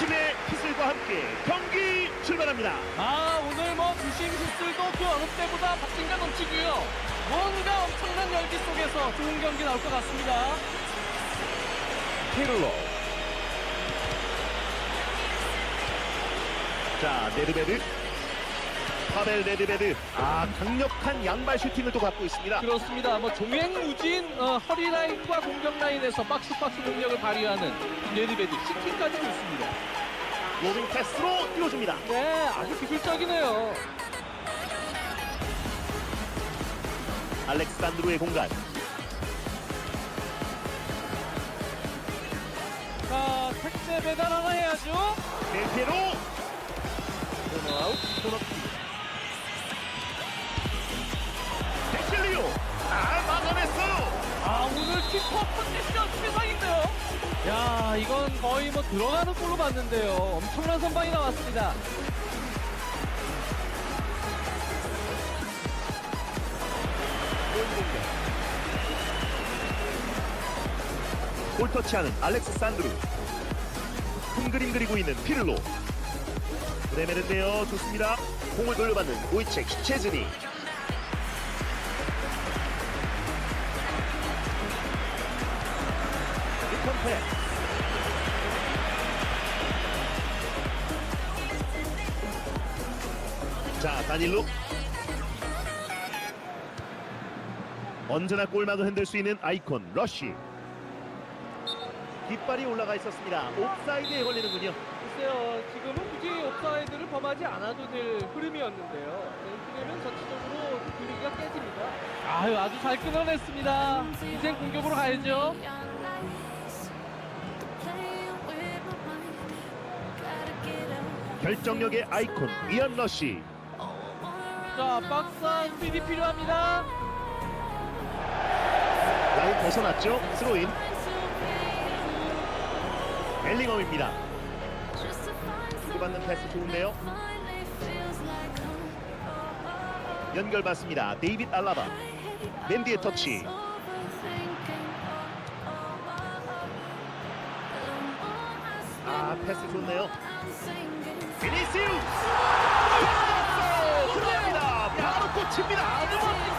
주심의 기술과 함께 경기 출발합니다. 아 오늘 뭐 주심 휘슬도 그 어느 때보다 박진감 넘치고요. 뭔가 엄청난 열기 속에서 좋은 경기 나올 것 같습니다. 피를로. 자, 네드베드. 파벨 네드베드. 아, 강력한 양발 슈팅을 또 갖고 있습니다. 그렇습니다. 뭐 종횡무진 어, 허리 라인과 공격 라인에서 박스 박스 능력을 발휘하는 레드베드 슈팅까지 있습니다. 로빙 패스로 띄워줍니다. 네, 아주 기술적이네요. 알렉산드로의 공간. 자, 택배 배달 하나 해야죠. 델피에로 고마우. 코너킥. 데실리 냈어요. 아 오늘 키퍼 컨디션 최상인데요. 야 이건 거의 뭐 들어가는 골로 봤는데요. 엄청난 선방이 나왔습니다. 볼 터치하는 알렉스 산드루. 큰 그림 그리고 있는 피를로. 레메르인데요. 좋습니다. 공을 돌려받는 오이책 슈체즈니. 리컨페. 자, 다닐로. 언제나 골망을 흔들 수 있는 아이콘 러쉬. 깃발이 올라가 있었습니다. 옵사이드에 걸리는군요. 글쎄요 지금은 굳이 옵사이드를 범하지 않아도 될 흐름이었는데요. 그러면 전체적으로 분위기가 깨집니다. 아유 아주 잘 끊어냈습니다. 이젠 공격으로 가야죠. 결정력의 아이콘 이안 러쉬. 자 박스 스피디 필요합니다. 라인 벗어났죠. 스로인 벨링엄입니다. 주고받는 패스 좋은데요. 연결 받습니다. 데이빗 알라바. 맨디의 터치. 아 패스 좋네요. 비니시우스. 들어갑니다. 바로 꽂힙니다. 아주 골입니다.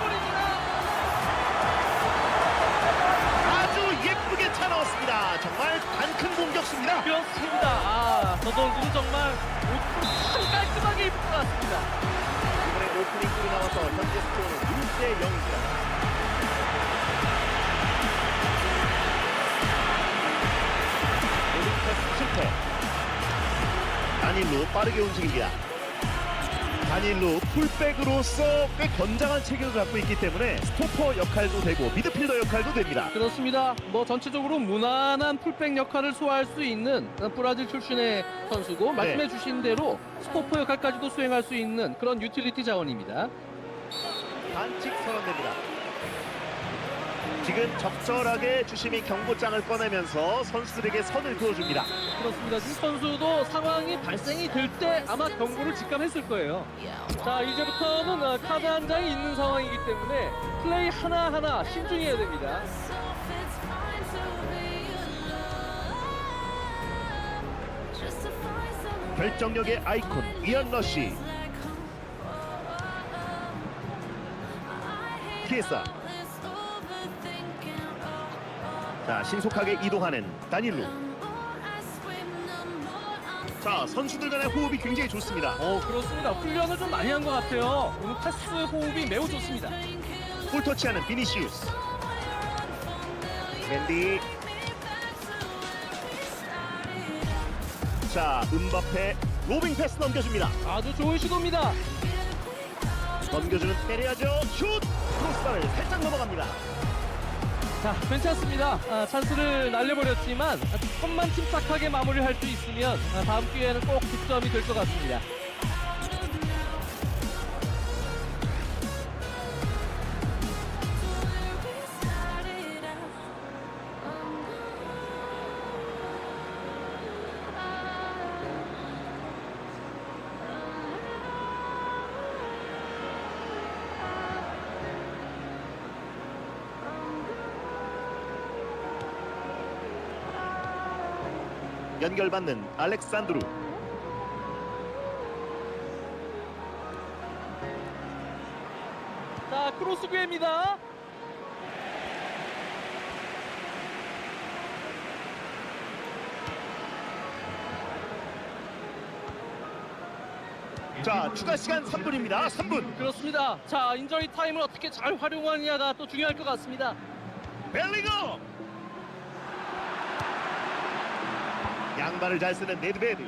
예쁘게 차 넣었습니다. 정말 단큰 공격수입니다. 그렇습니다. 아, 저 선수는 정말 참 깔끔하게 입은 것 같습니다. 이번에 오프닝 골이 나와서 현재 스코어는 6대 0입니다. 패스 실패. 다닐루 빠르게 움직입니다. 다닐루 풀백으로서 꽤 건장한 체격을 갖고 있기 때문에 스토퍼 역할도 되고 미드필더 역할도 됩니다. 그렇습니다. 뭐 전체적으로 무난한 풀백 역할을 소화할 수 있는 브라질 출신의 선수고 말씀해 주신 대로 스토퍼 역할까지도 수행할 수 있는 그런 유틸리티 자원입니다. 반칙 선언됩니다. 지금 적절하게 주심이 경고장을 꺼내면서 선수들에게 선을 그어줍니다. 그렇습니다. 이 선수도 상황이 발생이 될 때 아마 경고를 직감했을 거예요. 자, 이제부터는 어, 카드 한 장이 있는 상황이기 때문에 플레이 하나하나 신중해야 됩니다. 결정력의 아이콘 이안 러시 키에사 자 신속하게 이동하는 다닐루 자 선수들 간의 호흡이 굉장히 좋습니다 어, 그렇습니다. 훈련을 좀 많이 한 것 같아요. 오늘 패스 호흡이 매우 좋습니다. 볼 터치하는 비니시우스 맨디 자 은바페 로빙 패스 넘겨줍니다 아주 좋은 시도입니다. 넘겨주는 때려야죠 슛 크로스바를 살짝 넘어갑니다 자, 괜찮습니다. 아, 찬스를 날려버렸지만 아, 조금만 침착하게 마무리할 수 있으면 아, 다음 기회에는 꼭 득점이 될 것 같습니다. 연결받는 알렉산드루 자 크로스 기회입니다. 자 추가 시간 3분입니다 3분 그렇습니다. 자 인저리 타임을 어떻게 잘 활용하느냐가 또 중요할 것 같습니다. 벨링엄 양발을 잘 쓰는 네드베드.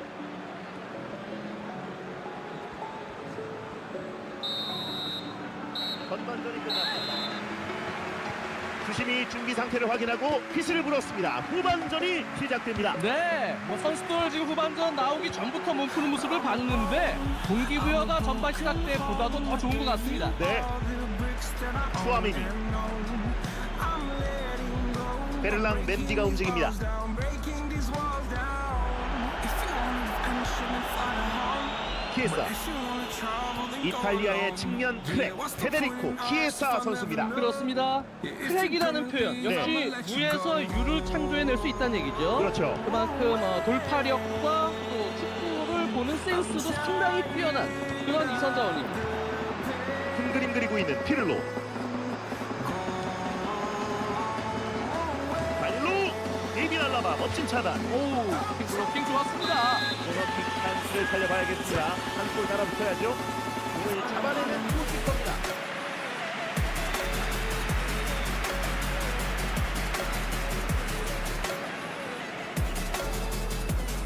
전반전이 끝났습니다. 주심이 준비 상태를 확인하고 휘슬을 불었습니다. 후반전이 시작됩니다. 네, 뭐 선수들 지금 후반전 나오기 전부터 몸 푸는 모습을 봤는데 동기부여가 전반 시작 때보다도 더 좋은 것 같습니다. 네. 추아미니 베를랑 멘디가 움직입니다 키에사 이탈리아의 측면 크랙 페데리코 키에사 선수입니다 그렇습니다. 크랙이라는 표현 역시 무에서 유를 창조해낼 수 있다는 얘기죠. 그렇죠 그만큼 어, 돌파력과 또 축구를 보는 센스도 상당히 뛰어난 그런 이선 자원입니다. 큰 그림 그리고 있는 피를로 멋진 차단. 오, 블로킹 좋았습니다. 코너킥 찬스를 살려봐야겠습니다. 한 골 달아붙어야죠. 공을 잡아내는 골키퍼입니다.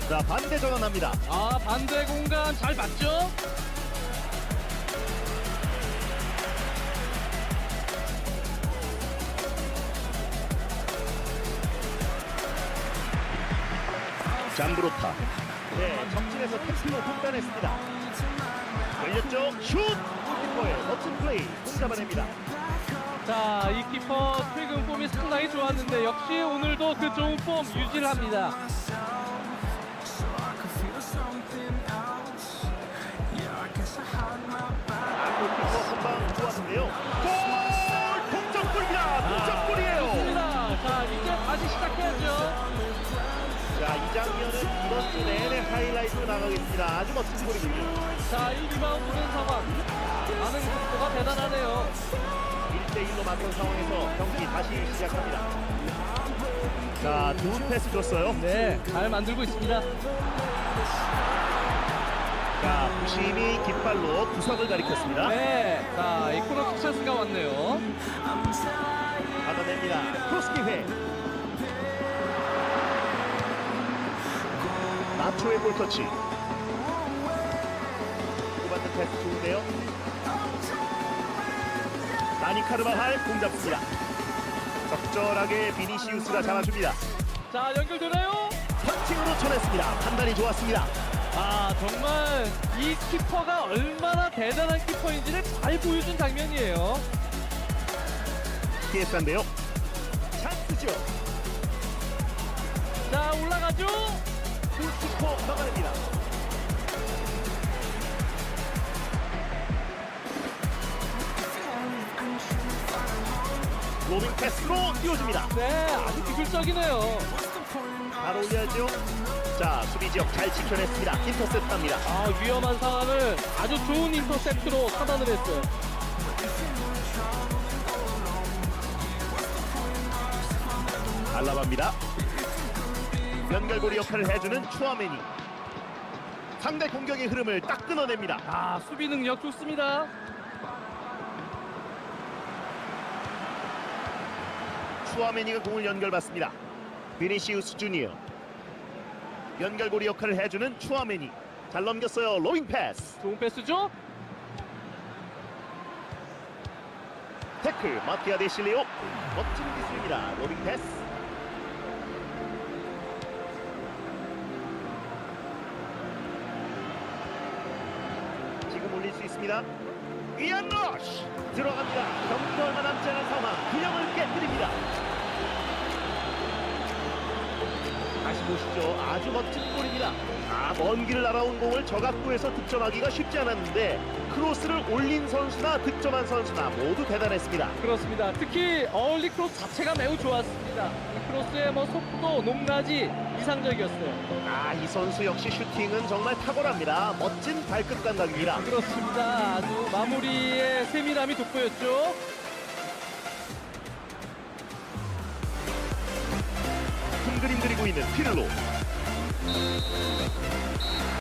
자 반대 전환합니다. 아, 반대 공간 잘 맞죠? 잠브로타 네 적진에서 패스로 판단했습니다. 걸렸죠? 슛! 골키퍼의 멋진 플레이 공 잡아냅니다. 자, 이 키퍼 최근 폼이 상당히 좋았는데 역시 오늘도 그 좋은 폼 유지를 합니다. 장면은 이번 주 내내 하이라이트로 나가겠습니다 아주 멋진 골이군요 자, 이 리바운드는 상황. 반응 속도가 대단하네요. 1대1로 맞선 상황에서 경기 다시 시작합니다 자 좋은 패스 줬어요 네, 잘 만들고 있습니다. 자 부심이 깃발로 구석을 가리켰습니다 네, 자, 이 코너 킥 찬스가 왔네요. 받아냅니다 크로스 기회 나초의 볼터치. 주고받는 패스 좋은데요. 다니 카르바할 공 잡습니다. 적절하게 비니시우스가 잡아줍니다. 자, 연결되나요? 펀칭으로 쳐냈습니다. 판단이 좋았습니다. 아, 정말 이 키퍼가 얼마나 대단한 키퍼인지를 잘 보여준 장면이에요. 피에스인데요. 찬스죠. 자, 올라가죠? 골키퍼 막아냅니다 로빙 패스로 띄워줍니다. 네, 아주 기술적이네요. 바로 올려야죠. 자 수비 지역 잘 지켜냈습니다. 인터셉트합니다. 아, 위험한 상황을 아주 좋은 인터셉트로 차단을 했어요. 알라바입니다 연결고리 역할을 해주는 추아메니 상대 공격의 흐름을 딱 끊어냅니다. 아, 수비 능력 좋습니다. 추아메니가 공을 연결받습니다. 비니시우스 주니어. 연결고리 역할을 해주는 추아메니 잘 넘겼어요. 로잉 패스. 좋은 패스죠? 태클 마티아 데실레오. 멋진 기술입니다. 로빙 패스 지금 올릴 수 있습니다. 이안 러쉬 들어갑니다. 경기 얼마 남지 않은 상황 균형을 깨뜨립니다 다시 보시죠. 아주 멋진 골입니다. 아, 먼 길을 날아온 공을 저각구에서 득점하기가 쉽지 않았는데 크로스를 올린 선수나 득점한 선수나 모두 대단했습니다. 그렇습니다. 특히 어울리 크로스 자체가 매우 좋았습니다. 이 크로스의 뭐 속도, 높낮이 이상적이었어요. 아, 이 선수 역시 슈팅은 정말 탁월합니다. 멋진 발끝 감각입니다. 그렇습니다. 아주 마무리의 세밀함이 돋보였죠. 드리고 있는 피를로.